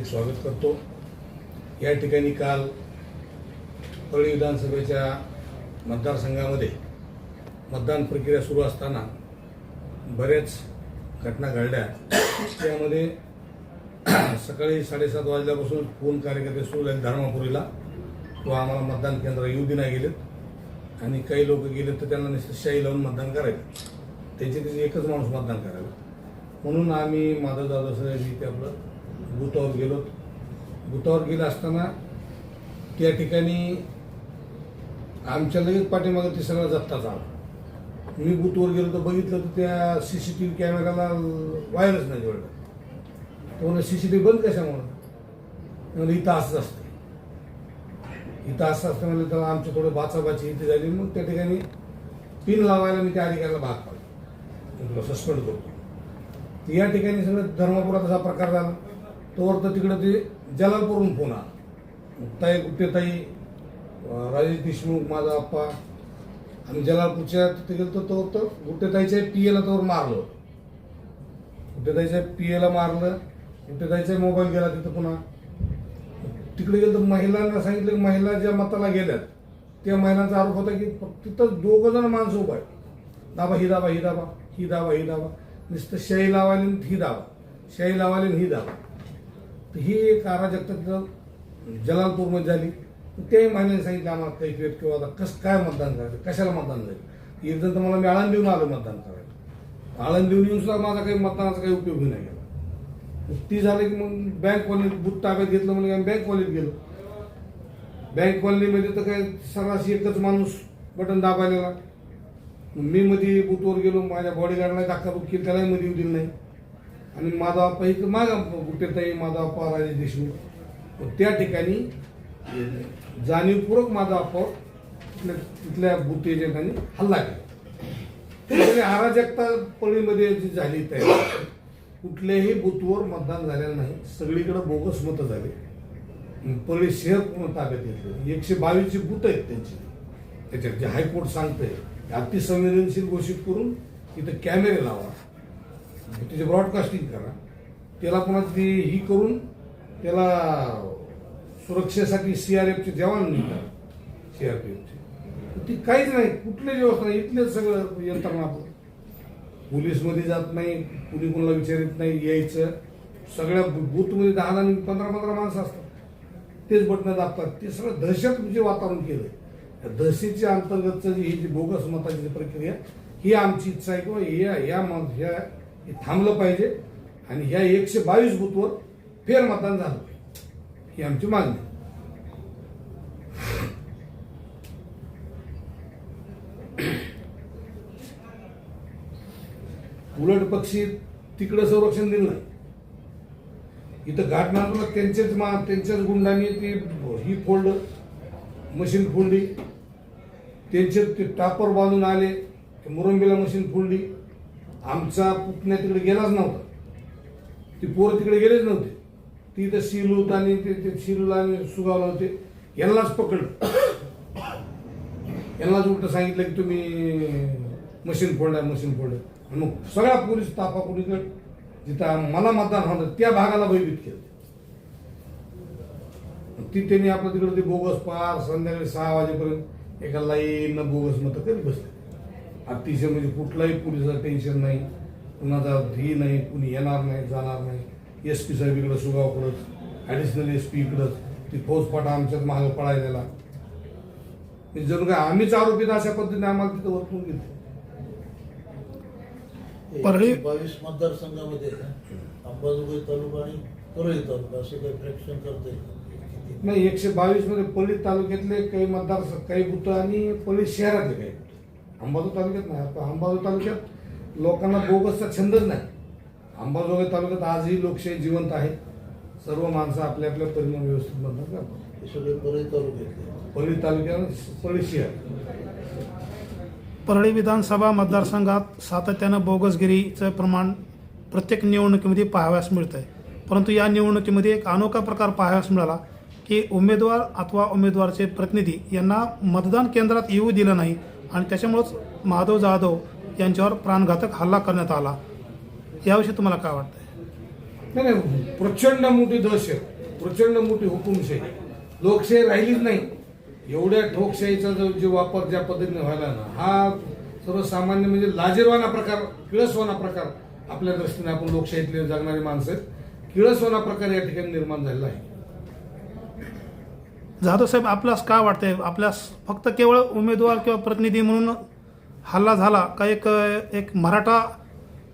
हार्दिक स्वागत करतो. या ठिकाणी काल परळी विधानसभेच्या मतदारसंघामध्ये मतदान प्रक्रिया सुरू असताना बऱ्याच घटना घडल्या. त्यामध्ये सकाळी साडेसात वाजल्यापासून फोन कार्यकर्ते सुरू झाले धर्मापुरीला. तो आम्हाला मतदान केंद्र येऊ दिना गेलेत. आणि काही लोक गेले तर त्यांना शाही लावून मतदान करायचं. त्याचे त्याचे एकच माणूस मतदान करायला. म्हणून आम्ही माधव दादा सर इथे आपलं गुतावर गेलो. गुतावर गेलं असताना त्या ठिकाणी आमच्या लगेच पाठीमागं तिसऱ्याला जप्ता झाला. आला मी बुथवर गेलो तर बघितलं तर त्या सी सी टी व्ही कॅमेराला वायरच नाही जोडलं. तो म्हणलं सी सी टी व्ही बंद कशामुळं? म्हणजे इथं असंच असते इथं असं असतं म्हणजे तर आमची थोडं बाचाबाची इथे झाली. मग त्या ठिकाणी पिन लावायला मी त्या अधिकाऱ्याला भाग पाडलो. सस्पेंड करतो. या ठिकाणी सगळं धर्मापुरात असा प्रकार झाला. तोवर तर तिकडं ते जलालपूरहून फोन आला. ताई गुप्तेताई राजेश देशमुख माझा आप्पा आणि जलालपूरच्या तिथे गेलो तर तो तर गुप्तेताईच्या पी एला तोवर मारलं. गुप्तेताईच्या पी एला मारलं. गुप्तेताईचा मोबाईल गेला तिथं पुन्हा. तिकडे गेलं तर महिलांना सांगितलं की महिला ज्या मताला गेल्यात त्या महिलांचा आरोप होता की फक्त तिथं दोघं जण माणसं उभा आहे दाबा ही दाबा ही दाबा ही दाबा ही दाबा. नुसतं शाई लावायला ही दाबा. शाही लावालीन ही दाबा. तर ही एक अराजकता जलालपूरमध्ये झाली. ते महिलांनी सांगितलं आम्हाला काही वेळ किंवा आता कसं काय मतदान करायचं? कशाला मतदान जाईल एकदा तर मला मी आळंद देऊन आलो मतदान करायला. आळंद देऊन येऊन सुद्धा माझा काही मतदानाचा काही उपयोग नाही केला ती झाली की मग बँक कॉलनीत बूथ ताब्यात घेतलं म्हणजे आम्ही बँक कॉलनीत गेलो. बँक कॉलनीमध्ये तर काय सरासरी एकच माणूस बटन दाबायला मी मध्ये बूथवर गेलो माझ्या बॉडीगार्डला धक्काबुक केली त्यालाही मध्ये येऊ दिलं नाही. आणि माझा आप्पा इथं माझा गुप्तेताई माझा आप्पा राजे देशमुख. त्या ठिकाणी जाणीवपूर्वक माझा आप्पा तिथल्या तिथल्या बूथ एजंटांनी हल्ला केला. अराजकता पळीमध्ये जी झाली तयार कुठल्याही बूथवर मतदान झालेलं नाही. सगळीकडे बोगस मतं झाली. परळी शहर पूर्ण ताब्यात घेतलं. एकशे बावीसची बूथ आहेत त्यांची. त्याच्यात जे हायकोर्ट सांगतंय अतिसंवेदनशील घोषित करून तिथं कॅमेरे लावा. त्याचे ब्रॉडकास्टिंग करा. त्याला पुन्हा ती ही करून त्याला सुरक्षेसाठी सी आर एफचे जवान निघतात सी आर पी एफचे ती काहीच नाही. कुठले व्यवस्था नाही. इथलेच सगळं यंत्रणा पोलीसमध्ये जात नाही. कुणी कोणाला विचारित नाही. यायचं. सगळ्या बूथमध्ये दहा दहा पंधरा पंधरा माणसं असतात. तेच बटणं दाबतात. ते सगळं दहशत जे वातावरण केलं या दहशतीच्या अंतर्गतचं जी ही जी बोगस मताची प्रक्रिया ही आमची इच्छा आहे किंवा या या म- ह्या हे थांबलं पाहिजे. आणि ह्या एकशे बावीस बूथवर फेरमतदान झालं पाहिजे. ही आमची मागणी उलट पक्षी तिकडं संरक्षण दिलं नाही. इथं घाट नांदूरला त्यांच्याच मा त्यांच्याच गुंडांनी ती ही फोल्ड मशीन फोडली. त्यांचे ते टापर बांधून आले मुरंबीला मशीन फोडली. आमचा पुतण्या तिकडे गेलाच नव्हता. ती पोरं तिकडे गेलेच नव्हते. ती तर शिलूत आणि ते ते शिलूला आणि सुगावला होते. यांनाच पकडलं. यांनाच उलट सांगितलं की तुम्ही मशीन फोडणार मशीन फोडलं आणि मग सगळा पोलीस तापा कुणीकडे जिथं मला मतदान होतं त्या भागाला भयभीत केलं. ती त्यांनी आपलं तिकडे ते बोगस पार संध्याकाळी सहा वाजेपर्यंत एका लाईन बोगस मतं कधी बसले. अतिशय म्हणजे कुठलाही पोलिसाचं टेन्शन नाही. कुणाचा ही नाही कुणी येणार नाही जाणार नाही. एस पी साहेब इकडं सुगावकडंच ॲडिशनल एस पी इकडंच ती फौजफाटा आमच्यात मागं पळायला म्हणजे जणू काय आम्हीच आरोपीत अशा पद्धतीने आम्हाला तिथं वरतून घेतलं. परळी- बावीस मतदारसंघामध्ये अंबाजोगाई तालुका आणि परळी तालुका असे काही फ्रॅक्शन करता येईल नाही. एकशे बावीसमध्ये पल्ली तालुक्यातले काही मतदार काही बुथ आणि पल्ली शहरातले काही. बुथं. अंबाजोग तालुक्यात नाही. आता अंबाजोग तालुक्यात लोकांना बोगसचा छंदच नाही. अंबाजोगाई तालुक्यात आजही लोकशाही जिवंत आहे. सर्व माणसं आपल्या आपल्या परिणाम व्यवस्थित मतदान करतात. सगळे परळी तालुक्यातले पल्ली तालुक्यात शहर परळी विधानसभा मतदारसंघात सातत्यानं बोगसगिरीचं प्रमाण प्रत्येक निवडणुकीमध्ये पाहावयास मिळतं आहे परंतु या निवडणुकीमध्ये एक अनोखा प्रकार पाहावयास मिळाला की उमेदवार अथवा उमेदवारचे प्रतिनिधी यांना मतदान केंद्रात येऊ दिलं नाही आणि त्याच्यामुळंच माधव जाधव यांच्यावर प्राणघातक हल्ला करण्यात आला. याविषयी तुम्हाला काय वाटतं नाही नाही प्रचंड मोठी दहशत प्रचंड मोठी हुकुमशाही. लोकशाही राहिलीच नाही. एवढ्या ठोकशाहीचा जो जे वापर ज्या पद्धतीने व्हायला ना हा सर्वसामान्य म्हणजे लाजीरवाना प्रकार किळसवाना प्रकार आपल्या दृष्टीने आपण लोकशाहीतले जगणारी माणसं आहेत. किळसवाना प्रकार या ठिकाणी निर्माण झालेला आहे. जाधव साहेब आपल्यास काय वाटतंय? आपल्यास फक्त केवळ उमेदवार किंवा प्रतिनिधी म्हणून हल्ला झाला का एक एक मराठा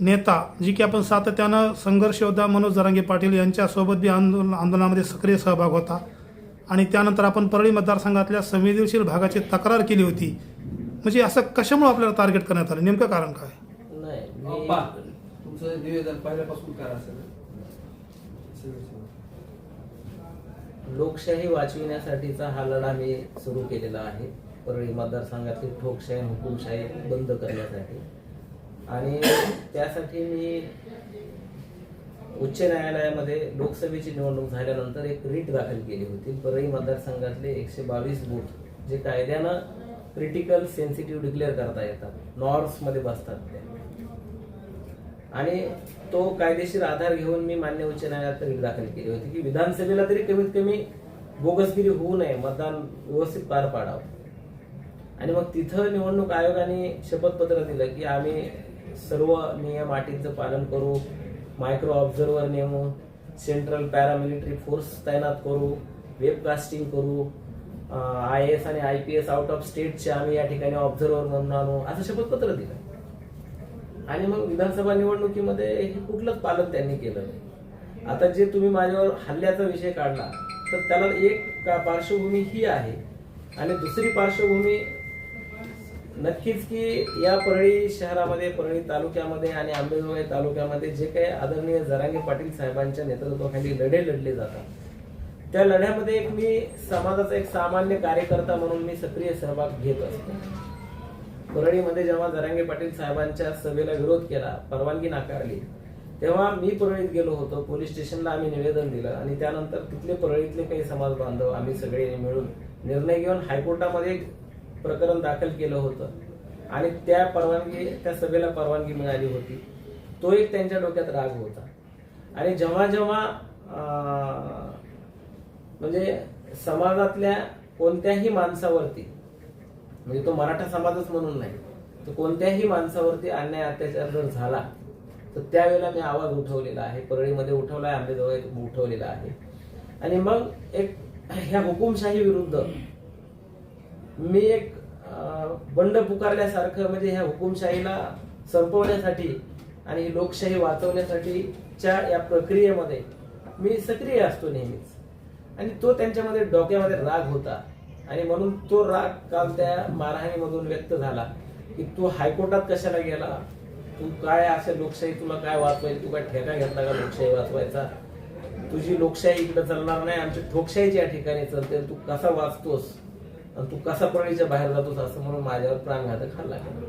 नेता जी की आपण सातत्यानं संघर्ष योद्धा मनोज जरांगे पाटील यांच्यासोबत बी आंदोलन आंदोलनामध्ये सक्रिय सहभाग होता. आणि त्यानंतर आपण परळी मतदारसंघातल्या संवेदनशील भागाची तक्रार केली होती. म्हणजे असं कशामुळे आपल्याला टार्गेट करण्यात आलं? नेमकं कारण काय? नाही तुमचं निवेदन पहिल्यापासून लोकशाही वाचविण्यासाठीचा हा लढा मी सुरू केलेला आहे. परळी मतदारसंघातली ठोकशाही हुकुमशाही बंद करण्यासाठी. आणि त्यासाठी मी उच्च न्यायालयामध्ये लोकसभेची निवडणूक झाल्यानंतर एक रीट दाखल केली होती. परळी मतदारसंघातले एकशे बावीस बूथ जे कायद्यानं क्रिटिकल सेन्सिटिव्ह डिक्लेअर करता येतात. नॉर्म्समध्ये बसतात ते. आणि तो कायदेशीर आधार घेऊन मी मान्य उच्च न्यायालयात रीट दाखल केली होती की विधानसभेला तरी कमीत कमी बोगसगिरी होऊ नये मतदान व्यवस्थित पार पाडावं. आणि मग तिथं निवडणूक आयोगाने शपथपत्र दिलं की आम्ही सर्व नियम अटींचं पालन करू मायक्रो ऑब्झर्वर नेमू सेंट्रल पॅरामिलिटरी फोर्स तैनात करू वेबकास्टिंग करू आय एस आणि I P S out of स्टेटचे आम्ही या ठिकाणी ऑब्झर्वर म्हणून आणू असं शपथपत्र दिलं. आणि मग विधानसभा निवडणुकीमध्ये हे कुठलंच पालन त्यांनी केलं नाही. आता जे तुम्ही माझ्यावर हल्ल्याचा विषय काढला तर त्याला एक का पार्श्वभूमी ही आहे आणि दुसरी पार्श्वभूमी नक्कीच की या परळी शहरामध्ये परळी तालुक्यामध्ये आणि आंबेजोगाई तालुक्यामध्ये जे काही आदरणीय जरांगे पाटील साहेबांच्या नेतृत्वाखाली लढे लढले जातात. त्या लढ्यामध्ये एक मी समाजाचा एक सामान्य कार्यकर्ता म्हणून मी सक्रिय सहभाग घेत असतो. परळीमध्ये जेव्हा जरांगे पाटील साहेबांच्या सभेला विरोध केला परवानगी नाकारली तेव्हा मी परळीत गेलो होतो. पोलीस स्टेशनला आम्ही निवेदन दिलं आणि त्यानंतर तिथले परळीतले काही समाज बांधव आम्ही सगळे मिळून निर्णय घेऊन हायकोर्टामध्ये एक प्रकरण दाखल केलं होतं. आणि त्या परवानगी त्या सभेला परवानगी मिळाली होती. तो एक त्यांच्या डोक्यात राग होता. आणि जेव्हा जेव्हा म्हणजे समाजातल्या कोणत्याही माणसावरती म्हणजे तो मराठा समाजच म्हणून नाही. तर कोणत्याही माणसावरती अन्याय अत्याचार जर झाला तर त्यावेळेला मी आवाज उठवलेला आहे. परळीमध्ये उठवला आहे आंबेजवळ उठवलेला आहे. आणि मग एक ह्या हुकुमशाही विरुद्ध मी एक बंड पुकारल्यासारखं म्हणजे ह्या हुकुमशाहीला संपवण्यासाठी आणि लोकशाही वाचवण्यासाठीच्या या प्रक्रियेमध्ये मी सक्रिय असतो नेहमीच. आणि तो त्यांच्यामध्ये डोक्यामध्ये राग होता. आणि म्हणून तो राग काल त्या मारहाणीमधून व्यक्त झाला की तू हायकोर्टात कशाला गेला? तू काय अशा लोकशाही तुला काय वाचवायची? तू काय ठेका घेतला का लोकशाही वाचवायचा? तुझी लोकशाही इकडे चालणार नाही आमची ठोकशाहीच या ठिकाणी चालते. तू कसा वाचतोस? आणि तू कसा पळीच्या बाहेर जातोस? असं म्हणून माझ्यावर प्राणघातक हल्ला केला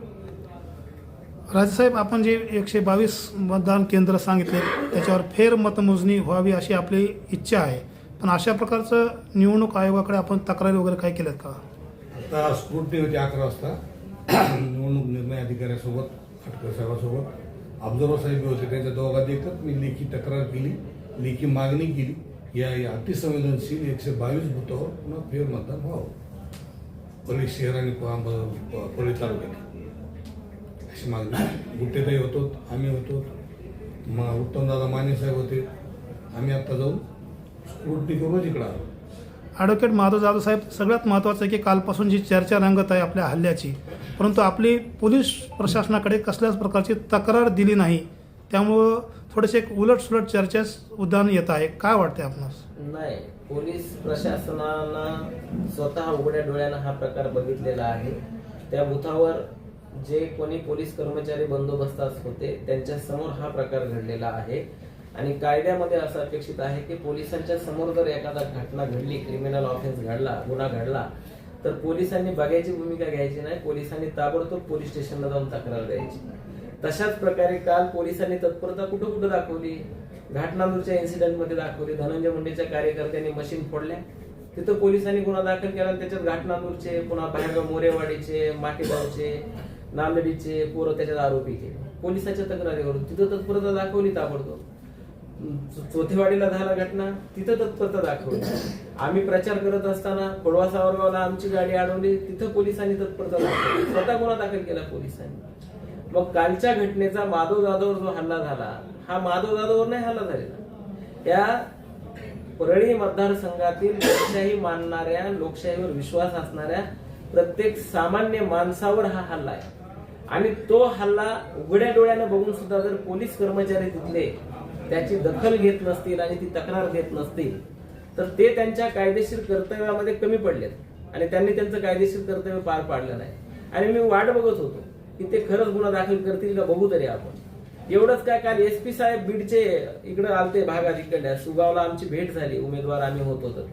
राजेसाहेब आपण जे एकशे बावीस मतदान केंद्र सांगितले त्याच्यावर फेर मतमोजणी व्हावी अशी आपली इच्छा आहे. पण अशा प्रकारचं निवडणूक आयोगाकडे आपण तक्रारी वगैरे काय केल्यात का? आता स्क्रुटनी होती अकरा वाजता. निवडणूक निर्णय अधिकाऱ्यासोबत खटकर साहेबासोबत. ऑब्झर्वर साहेब होते त्यांच्या दोघात एकच मी लेखी तक्रार केली लेखी मागणी केली. या अतिसंवेदनशील एकशे बावीस बुथावर पुन्हा फेर मतदान व्हावं. परळी शहर आणि प- परळी तालुक्यात. अशी मागणी. गुट्टेताई होतो आम्ही होतो मग उत्तमदादा माने साहेब होते. आम्ही आत्ता जाऊन स्क्रुटनी करूनच इकडं आलो. ॲडव्होकेट माधव जाधव साहेब सगळ्यात महत्त्वाचं आहे की कालपासून जी चर्चा रंगत आहे आपल्या हल्ल्याची परंतु आपली पोलीस प्रशासनाकडे कसल्याच प्रकारची तक्रार दिली नाही त्यामुळं थोडेसे एक उलटसुलट चर्चेस उदाहरण येत आहे. काय वाटते आपणास? नाही पोलीस प्रशासनानं स्वतः उघड्या डोळ्यानं हा प्रकार बघितलेला आहे. त्या बुथावर जे कोणी पोलीस कर्मचारी बंदोबस्तात होते त्यांच्यासमोर हा प्रकार घडलेला आहे. आणि कायद्यामध्ये असं अपेक्षित आहे की पोलिसांच्या समोर जर एखादा घटना घडली क्रिमिनल ऑफेन्स घडला गुन्हा घडला तर पोलिसांनी बघायची भूमिका घ्यायची नाही. पोलिसांनी ताबडतोब पोलीस स्टेशनला जाऊन तक्रार द्यायची. तशाच प्रकारे काल पोलिसांनी तत्परता कुठं कुठं दाखवली? घाटनांदूरच्या इन्सिडेंटमध्ये दाखवली. धनंजय मुंडेच्या कार्यकर्त्यांनी मशीन फोडल्या. तिथं पोलिसांनी गुन्हा दाखल केला आणि त्याच्यात घाटनांदूरचे पुन्हा बाहेरगाव मोरेवाडीचे माटेगावचे नांदडीचे पोरं त्याच्यात आरोपी केले. पोलिसाच्या तक्रारीवरून तिथं तत्परता दाखवली ताबडतोब. चोथेवाडीला झाला घटना तिथं तत्परता दाखवली. आम्ही प्रचार करत असताना खोडवा सावरगावला आमची गाडी अडवली तिथं पोलिसांनी तत्परता दाखवली. स्वतः गुन्हा दाखल केला पोलिसांनी. मग कालच्या घटनेचा माधव जाधववर जो हल्ला झाला हा माधव जाधववर नाही हल्ला झालेला. या परळी मतदारसंघातील लोकशाही मानणाऱ्या लोकशाहीवर विश्वास असणाऱ्या प्रत्येक सामान्य माणसावर हा हल्ला आहे. आणि तो हल्ला उघड्या डोळ्यानं बघून सुद्धा जर पोलीस कर्मचारी तिथले त्याची दखल घेत नसतील आणि ती तक्रार देत नसतील तर ते त्यांच्या कायदेशीर कर्तव्यामध्ये कमी पडलेत. आणि त्यांनी त्यांचं कायदेशीर कर्तव्य पार पाडलं नाही. आणि मी वाट बघत होतो की ते खरंच गुन्हा दाखल करतील का बघू तरी आपण. एवढंच काय काल एस पी साहेब बीडचे इकडे आलते भागात इकडल्या सुगावला आमची भेट झाली उमेदवार आम्ही होतो तर.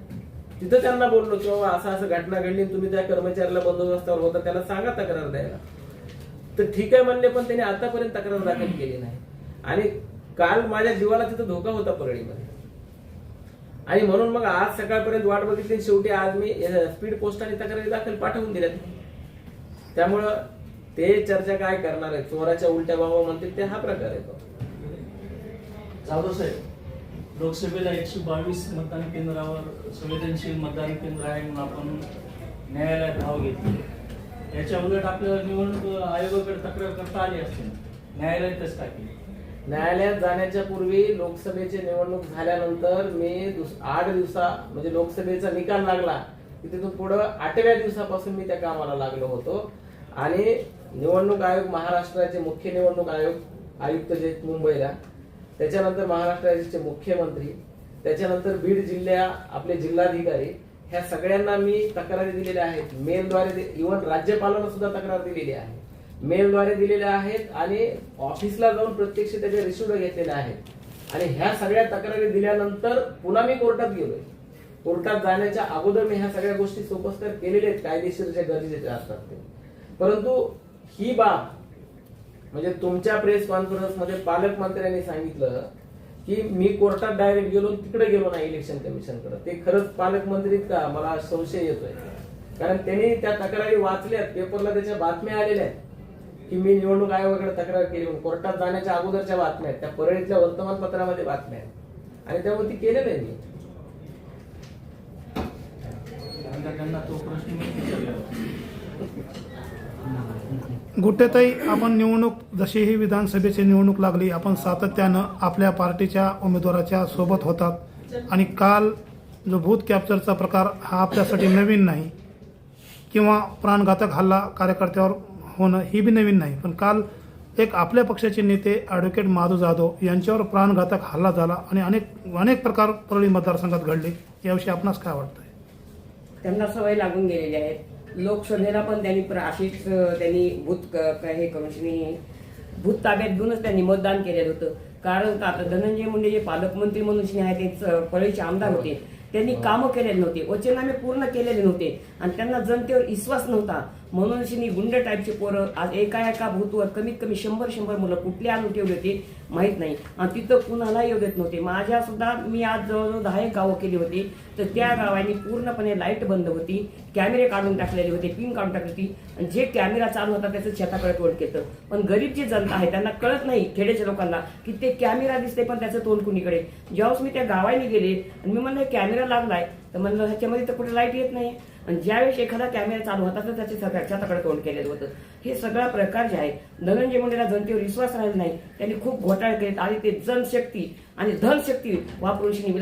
तिथं त्यांना बोललो की बाबा असं असं घटना घडली तुम्ही त्या कर्मचाऱ्याला बंदोबस्तावर होता त्याला सांगा तक्रार द्यायला. तर ठीक आहे म्हणले पण त्यांनी आतापर्यंत तक्रार दाखल केली नाही. आणि काल माझ्या जीवाला तिथं धोका होता परळीमध्ये. आणि म्हणून मग आज सकाळपर्यंत वाट बघितली शेवटी आज मी स्पीड पोस्टाने तक्रारी दाखल पाठवून दिल्यात. त्यामुळं ते चर्चा काय करणार आहे चोराच्या उलट्या बाबा म्हणतील ते हा प्रकार आहे जाधव साहेब लोकसभेला एकशे बावीस मतदान केंद्रावर संवेदनशील मतदान केंद्र आहे म्हणून आपण न्यायालयात धाव घेतली. याच्या उलट आपल्याला निवडणूक आयोगाकडे तक्रार करता आली असते. न्यायालयातच टाकली न्यायालयात जाण्याच्या पूर्वी लोकसभेची निवडणूक झाल्यानंतर मी आठ दिवसा म्हणजे लोकसभेचा निकाल लागला की तिथून पुढं आठव्या दिवसापासून मी त्या कामाला लागलो होतो. आणि निवडणूक आयोग महाराष्ट्राचे मुख्य निवडणूक आयोग आयुक्त जे मुंबईला त्याच्यानंतर महाराष्ट्राचे मुख्यमंत्री त्याच्यानंतर बीड जिल्ह्या आपले जिल्हाधिकारी ह्या सगळ्यांना मी तक्रारी दिलेल्या आहेत. मेलद्वारे इव्हन राज्यपालांना सुद्धा तक्रार दिलेली आहे. मेलद्वारे दिलेल्या आहेत आणि ऑफिसला जाऊन प्रत्यक्ष त्याचे रिसिव्ह घेतलेले आहेत. आणि ह्या सगळ्या तक्रारी दिल्यानंतर पुन्हा मी कोर्टात गेलोय. कोर्टात जाण्याच्या अगोदर मी ह्या सगळ्या गोष्टी सोपस्कर केलेल्या आहेत कायदेशीर जे गरजेचे असतात ते. परंतु ही बाब म्हणजे तुमच्या प्रेस कॉन्फरन्समध्ये पालकमंत्र्यांनी सांगितलं की मी कोर्टात डायरेक्ट गेलो तिकडे गेलो नाही इलेक्शन कमिशनकडे ते खरंच पालकमंत्रीत का? मला संशय येतोय. कारण त्यांनी त्या तक्रारी वाचल्यात पेपरला त्याच्या बातम्या आलेल्या आहेत. की मी निवडणूक आयोगाकडे तक्रार केली म्हणून कोर्टात जाण्याच्या अगोदरच्या बातम्या आहेत. त्या परळीतल्या वर्तमानपत्रामध्ये बातम्या आहेत. आणि त्यामुळे ती केलेलं आहे मी. गुट्टेताई आपण निवडणूक जशी ही विधानसभेची निवडणूक लागली आपण सातत्यानं आपल्या पार्टीच्या उमेदवाराच्या सोबत होतात. आणि काल जो भूत कॅप्चरचा प्रकार हा आपल्यासाठी नवीन नाही. किंवा प्राणघातक हल्ला कार्यकर्त्यावर होणं ही बी नवीन नाही. पण काल एक आपल्या पक्षाचे नेते ॲडव्होकेट माधव जाधव यांच्यावर प्राणघातक हल्ला झाला आणि अनेक अनेक प्रकार परळी मतदारसंघात घडले. याविषयी आपणास काय वाटतंय? त्यांना सवय लागून गेलेली आहे. लोकसभेला पण त्यांनी अशीच त्यांनी भूत क- हे करून भूत ताब्यात घेऊनच त्यांनी मतदान केलेलं होतं. कारण का आता धनंजय मुंडे जे पालकमंत्री म्हणून आहे ते च- परळीचे आमदार होते. त्यांनी कामं केलेले नव्हते. वचनामे पूर्ण केलेले नव्हते. आणि त्यांना जनतेवर विश्वास नव्हता. म्हणून शनी गुंड टाईपचे पोरं आज एका एका भूतवर कमीत कमी शंभर शंभर मुलं कुठले आणून ठेवले होते माहीत नाही. आणि तिथं कुणाला येऊ देत नव्हते. माझ्या सुद्धा मी आज जवळजवळ दहा एक गावं केली होती. तर त्या गावांनी पूर्णपणे लाइट बंद होती. कॅमेरे काढून टाकलेले होते पिन काढून टाकली होती. आणि जे कॅमेरा चालू होता त्याचं शेताकडे तोंड केलं. पण गरीब जी जनता आहे त्यांना कळत नाही खेड्याच्या लोकांना की ते कॅमेरा दिसते पण त्याचं तोंड कुणीकडे. ज्यावेळेस मी त्या गावाने गेले आणि मी म्हणलं कॅमेरा लागलाय. तर म्हणलं ह्याच्यामध्ये तर कुठे लाइट येत नाही. आणि ज्यावेळेस एखादा कॅमेरा चालू होता तर त्याचे त्याच्याकडे तोंड केलेलं होतं. हे सगळा प्रकार जे आहे धनंजय मुंडेला जनतेवर विश्वास राहिला नाही. त्यांनी खूप घोटाळे केलेत. आणि ते जनशक्ती आणि धनशक्ती वापरून श्री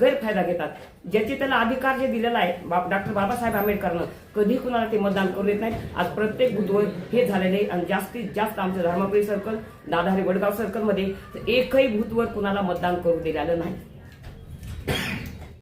गैरफायदा घेतात. ज्याचे त्याला अधिकार जे दिलेला आहे डॉक्टर बाबासाहेब आंबेडकरनं कधी कुणाला ते मतदान करू देत नाही आज प्रत्येक बुधवर हे झालेले आहे आणि जास्तीत जास्त आमचं धर्मापुरी सर्कल दादाहरी वडगाव सर्कलमध्ये एकही भूतवर कुणाला मतदान करू दिलेलं नाही.